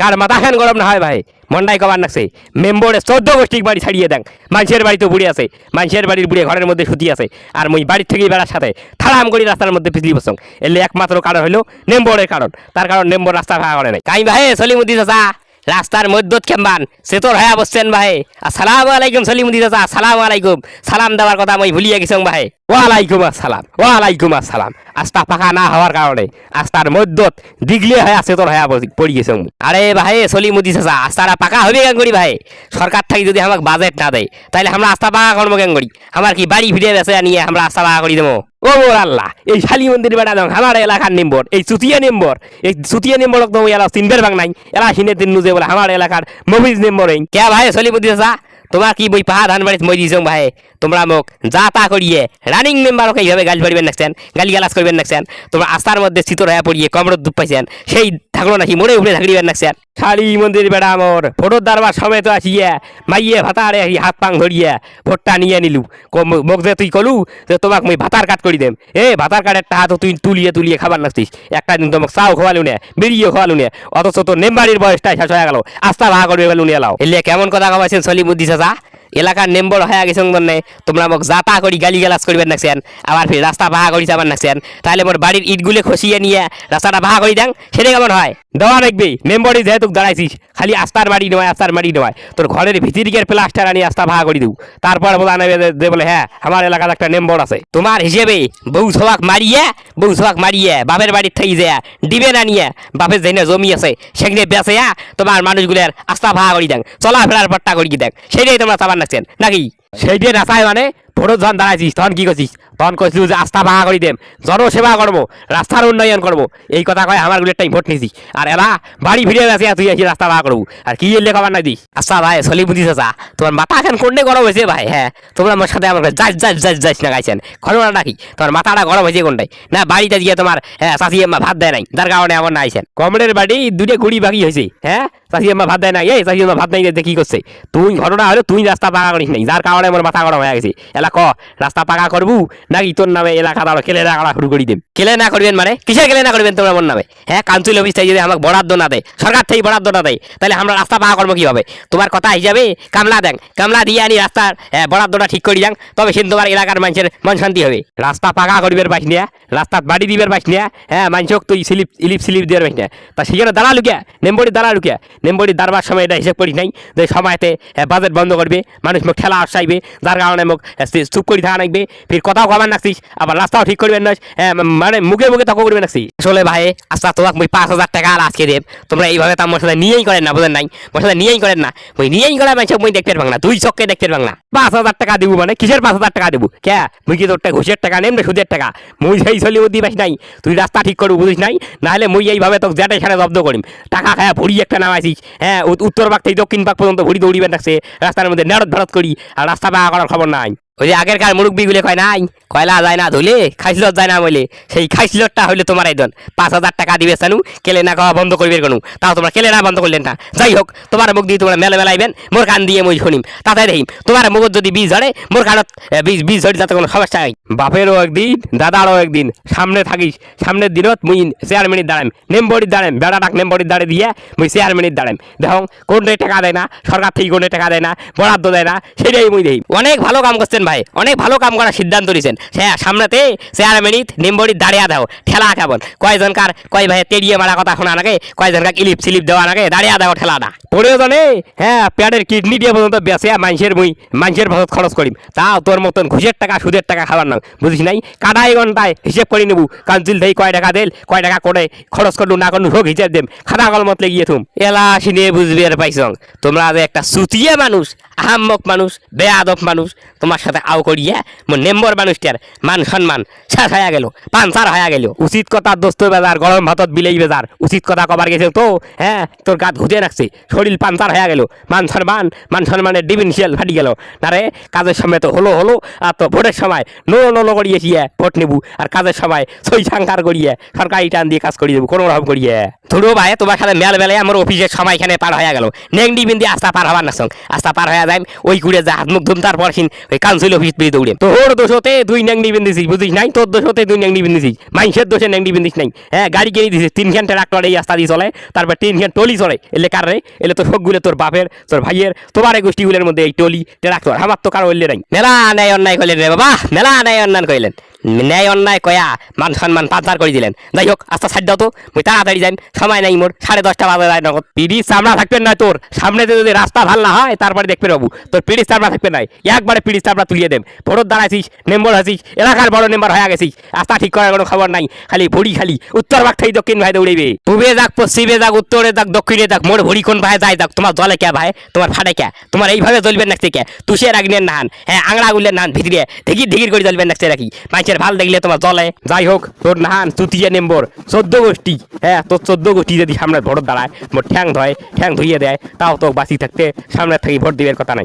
কার মাথা খান গরম না হয় ভাই। মন্ডাই কবার নাকছে। মেম্বরে চোদ্দ গোষ্ঠী বাড়ি ছাড়িয়ে দেন। মানুষের বাড়ি তো বুড়ি আছে। মানুষের বাড়ির বুড়ে ঘরের মধ্যে সুতি আছে। আর মুই বাড়ির থেকে বেড়ার সাথে থাড়াম করি রাস্তার মধ্যে পিছলি বসং। এলে একমাত্র কারণ হলো নেম্বরের কারণ। তার কারণ নেম্বর রাস্তা ভাড়া করে নাই। কাই ভাই সলিমুদ্দি চাচা। রাস্তার মধ্যত কেমবান সে তোর হয়ে বসছেন ভাই। আসসালামু আলাইকুম সলিমুদ্দি চাচা, আসসালামু আলাইকুম। সালাম দেওয়ার কথা মই ভুলিয়ে গেছং ভাই। ওয়ালাইকুম আসসালাম ওয়ালাইকুম আসসালাম। আস্তা পাকা না হওয়ার কারণে আস্তার মধ্যত দিগলে হয়ে আছে তোর হয়ে পড়ি গেছং আরে ভাই সলিমুদ্দি চাচা আস্তারা পাকা হবে কেন ভাই। সরকার থাকি যদি আমাকে বাজেট না দেয় তাহলে আমরা আস্তা পাকা করব কেন আমার কি বাড়ি ফিরে বেসে নিয়ে আমরা আস্তা পাকা করি দেবো? ও মোর আল্লাহ, এই শালি মন্দির বেড়া দং আমার এলাকার নিম্বর, এই চুতিয়া নিম্বর, এই চুতিয়া নেম্বর তো এলা চিনবের ভাগ নাই, এলা হিনে দিন নুজে বলে আমার এলাকার মবিজ নিম্বর এই কে ভাই চলি বুঝি চা তোমার কি বই পাহা ধান বাড়িতে মই দিছো ভাই? তোমরা মোক যা তা করিয়ে রানিং মেম্বারকে এইভাবে গালি পারিবেন নাকছেন গালি গালাজ করবেন নাকছেন তোমরা আস্থার মধ্যে স্থিত হয়ে পড়িয়ে কমরত দুপ পাইছেন। সেই থাকল নাকি? মোড়ে উপরে ঝাঁকড়িবেন নাকছেন শালি মন্দির বেড়া আমর। ফটোর দারবার সমেত আসিয়ে মাইয়ে ভাতারে হাত পাং ধরিয়ে ভোটটা নিয়ে নিলু। মোক যে তুই কলু যে তোমাক মই ভাতার কাট করি দেম। এ, ভাতার কাটের টাকা তো তুই তুলিয়ে তুলিয়ে খাবার লাগছিস একটা দিন তোমাক চাও খোয়ালু নে বেরিয়ে খোয়ালু নে। অথচ তোর নেম্বারির বয়সটা শেষ হয়ে গেল। আস্তা ভাগ করবে গেলু নিয়ে লাও এলে কেমন কথা কবাইছেন সলিমুদ্দি চাচা? এলাকার নেম্বর হয়ে গেছেন মানে তোমরা মোক যাতা করি গালি গালাজ করবেন নাকছেন আবার ফির রাস্তা ভাড়া করি যাবার নাকছেন তাহলে মোর বাড়ির ইটগুলো খসিয়ে নিয়ে রাস্তাটা ভাড়া করি দেন সেটা কেমন হয়? দেওয়া রাখবি মেম্বরই যেহেতু দাঁড়াইছিস খালি আস্তার বাড়ি নয় আস্তার বাড়ি নয় তোর ঘরের ভিতরিকের প্লাস্টার আনি আস্তা ভাড়া করে দিউ তারপর বোঝা নেবে যে- বলে হ্যাঁ আমার এলাকার একটা নেম্বর আছে। তোমার হিসেবে বউ সবাক মারিয়ে বউ সবাক মারিয়ে বাপের বাড়ির থেকে যায়, দিবে না নিয়ে বাপের যেখানে জমি আছে সেখানে বেঁচে তোমার মানুষগুলোর আস্তা ভাড়া করি দেন চলাফেরার পট্টা করি দেন সেটাই তোমরা চাবার নাচছেন নাকি? সেইটাই নাচায় মানে? ভোটত যখন দাঁড়াইছিস, তখন কি করছিস তখন কইছিল যে আস্থা ভাড়া করি দেম জনসেবা করব রাস্তার উন্নয়ন করব এই কথা কয় আমারগুলোর টাইম ভোট নিছিস আর এরা বাড়ি ফিরে গেছে তুই এসে রাস্তা ভাঙা করব আর কি এলে খাবার নাই দিস? আচ্ছা ভাই সলি বুঝি চাচা তোমার মাথা এখন কোনটা গরম হয়েছে ভাই হ্যাঁ তোমরা আমার সাথে আমার যাই যাই যাই যাইস না গাইছেন ঘটনা নাকি তোমার মাথাটা গরম হয়েছে কোনটাই না বাড়িতে গিয়ে তোমার হ্যাঁ চাষি আম্মা ভাত দেয় নাই যার কারণে আমার না আইছেন কমরের বাড়ি দুটো গুড়ি বাকি হয়েছে হ্যাঁ চাষি আম্মা ভাত দেয় নাই, এই চাষি আম্মা ভাত নাই দিয়ে কি করছে তুই ঘটনা হলো তুই রাস্তা ভাঙা করিস নাই যার কারণে আমার মাথা গরম হয়ে গেছে। এলা ক রাস্তা পাকা করবু নাকি তোর নামে এলাকা আরও কেলে না করা শুরু করি দেন কেলে না করবেন মানে? কিসের কেলে না করবেন তোমরা আমার নামে? হ্যাঁ কাউন্সিল অফিস থেকে যদি আমাকে বরাদ্দ না দেয় সরকার থেকে বরাদ্দ না দেয় তাহলে আমরা রাস্তা পাকা করব কি হবে তোমার কথা হিসাবে কামলা দেন কামলা দিয়ে আনি রাস্তার হ্যাঁ, বরাদ্দটা ঠিক করে যান তবে সে তোমার এলাকার মানুষের মন শান্তি হবে। রাস্তা পাকা করিবার পাইস নিয়া রাস্তা বাড়ি দিবার পাইস নিয়া হ্যাঁ মানুষক তুই স্লিপ ইলিপ স্লিপ দিবার পাইস না তা সেখানে দাঁড়া লুকিয়া নেম্বরি দাঁড়া লুকিয়া নেম্বরি দাঁড়বার সময় এটা হিসেব করিস নাই যে সময়তে বাজেট বন্ধ করবে মানুষ মুখ ঠেলা আসাইবে যার কারণে মোক চুপ করে থাকা নাকবে ফির কথাও কবার নাকছিস, আবার রাস্তাও ঠিক করবেন না মানে মুখে মুখে তক করবে নাকছি আসলে ভাই আচ্ছা তোমাকে মুই পাঁচ হাজার টাকা আর আজকে দেব তোমরা এইভাবে তার মোর সাথে নিয়েই করেন না বোঝেন নাই? মোর সাথে নিয়েই করেন না। মুই নিয়েই করা মানুষ মুই দেখতে পারবাং না, দুই চক্কে দেখতে পারবাং না। পাঁচ হাজার টাকা দিব মানে? কিসের পাঁচ হাজার টাকা দেবো? কে? মুই কি তোরটা ঘুষের টাকা নেম না সুদের টাকা? মুই সেই চলি দিবাস নাই। তুই রাস্তা ঠিক করব বুঝিস নাই? নাহলে মুই এইভাবে তোকে জ্যাটে সেটা জব্দ করিম। টাকা খায়া ভরি একটা নামাইছিস হ্যাঁ উত্তর পাক থেকে দক্ষিণ পাক পর্যন্ত ভরি দৌড়িবেন রাখছে রাস্তার মধ্যে নেড়ত ভেড়ত করি, আর রাস্তা পাকা করার খবর নাই। ওই যে আগের আগেরকার মুরব্বীগুলো কয় নাই? কয়লা যায় না, ধুলে খাইসলত যায় না বলে সেই খাইসলতটা হইলে তোমার একজন। পাঁচ হাজার টাকা দিবে, সানু, কেলে না খাওয়া বন্ধ করবে কোনো। তাও তোমরা কেলে না বন্ধ করলেন না। যাই হোক, তোমার মুখ দিয়ে তোমরা মেলা মেলাইবেন মোর কান দিয়ে মই শুনিম। তাতে দেখিম, তোমার মুখ যদি বীজ ঝরে, মোর কানত বাপেরও একদিন, দাদারও একদিন। সামনে থাকিস, সামনের দিনত মুই চেয়ারম্যানের দাঁড়াম নেমবড়ির দাঁড়াম বেড়া ডাক নেমবড়ির দাঁড়ে দিয়ে মুই চেয়ারম্যানের টাকা দেয় না, সরকার থেকে টাকা দেয় না, বরাদ্দ দেয় না, সেটাই মুই দেই। অনেক ভালো কাম করছেন ভাই, অনেক ভালো কাম করার সিদ্ধান্ত নিয়েছেন হ্যাঁ সামনেতে চেয়ারম্যানিত নিম্বড়ির দাঁড়িয়ে দাও, ঠেলা কেমন কয়জনকার, কয় ভাই, তেড়িয়ে মারা কথা শোনা নাকি কয়জনকার ইলিপ সিলিপ দেওয়া নাকি দাঁড়িয়ে দাও ঠেলাটা প্রয়োজনে হ্যাঁ পেটের কিডনি দিয়ে পর্যন্ত বেঁচে মানুষের মুই মানুষের ভাষত খরচ করিম। তাও তোর মতন ঘুষের টাকা, সুদের টাকা খাবার না। বুঝিস নাই? কাটাই ঘন্টায় হিসেব করে নেবু। কাউন্সিল থেকে কয় টাকা দেল, কয় টাকা করে খরচ করলু, না করলু হোক হিসেব দেম। খাতা কলমত লেগিয়ে থুম। এলা সিনে বুঝবি আর পাইছং। তোমরা যে একটা সুতিয়ে মানুষ, আহাম্মক মানুষ, বেয়াদব মানুষ, তোমার সাথে আও করিয়া মোর নেম্বর মানুষটার মান সম্মান শেষ হয়ে গেল পাঞ্চার হয়ে গেল। উচিত কথা দোস্ত বেজার, গরম ভাতত বিলেই বেজার। উচিত কথা কবার গেছে তো হ্যাঁ তোর গাত ঘুজে রাখছে। শরীর পাঞ্চার হয়ে গেল। মান সম্মান, মান সম্মানের ডিফেন্সিয়াল ফাটি গেল। না রে, কাজের সময় তো হলো হলো, আর তো ভোটের সময় নো নো করিয়েছি ভোট নেবু, আর কাজের সময় সই সাংকার করিয়ে সরকারি টান দিয়ে কাজ করিয়ে দেবো, কোনো রকম করিয়ে। ধরো ভাই, তোমার সাথে মেল বেলায় আমার অফিসের সময় এখানে পার হয়ে গেল। নেংডি বিন্দি আস্তা পার হবার না সঙ্গ আস্তা পার হয়ে যায় ওই কুড়ে যা হাত মুখ ধুম তারপর সিন ওই কাউন্সিল অফিস দিয়ে দৌড়ে। তোর দোষতে দুই নেংডি বিন্দিছিস বুঝিস নাই? তোর দোষতে দুই নেংডি বিন্দিছিস মানুষের দোষে নেংডি বিন্দিস নাই। হ্যাঁ গাড়ি কিনে দিছিস তিন ঘণ্টা ট্রাক্টর এই রাস্তা দিয়ে চলে, তারপর তিন ঘণ্টা টলি চলে। এলে কার রে? এলে তো সবগুলো তোর বাপের, তোর ভাইয়ের, তোমার এই গোষ্ঠীগুলোর মধ্যে এই টলি ট্রাক্টর, আমার তো কারও উল্লে নাই। মেলা ন্যায় অন্যায় করলেন রে বাবা, মেলা ন্যায় অন্যায় কইলেন। ন্যায় অন্যায় কয়া মান সম্মান পাচার করে দিলেন। যাই হোক আস্তে ছাড় দাও তো মুই তাড়াতাড়ি যাই সময় নাই মোর সাড়ে দশটা বাজে যায় নগদ। পিড়ি চামড়া থাকবেন না তোর সামনে যদি রাস্তা ভালো না হয় তারপরে দেখবে বাবু তোর পিড়ি চামড়া থাকবে নাই একবারে পিড়ি চামড়া তুলিয়ে দেব ভোটর দাঁড়াইছিস মেম্বার আছিস এলাকার বড় মেম্বার হয়ে গেছিস রাস্তা ঠিক করার কোনো খবর নাই খালি ভুড়ি খালি উত্তর ভাগ থেকে দক্ষিণ ভাই দৌড়িবে পূবে যাক পশ্চিমে যাক উত্তরে যাক দক্ষিণে যাক মোর ভুড়ি কোন ভাই যাই যাক তোমার জলে কে ভাই তোমার ফাটে কে তোমার এইভাবে জ্বলবেন নাকতে কে তুষের আগুনের নান হ্যাঁ আংড়া আগুনের নান ভিতরে ঢিকির ঢিকির করে জ্বলবেন নাকতে রাখি মানুষের ভালো দেখলে তোমার জলে। যাই হোক, তোর নাহান চুতিয়া নেম্বর চোদ্দ গোষ্ঠী। হ্যাঁ তোর চোদ্দ গোষ্ঠী যদি সামনে ভোট দাঁড়ায় মোর ঠ্যাং ধয়, ঠ্যাং ধুইয়ে দেয়, তাও তো বাঁচি থাকতে সামনে থাকি ভোট দিবের কথা নাই।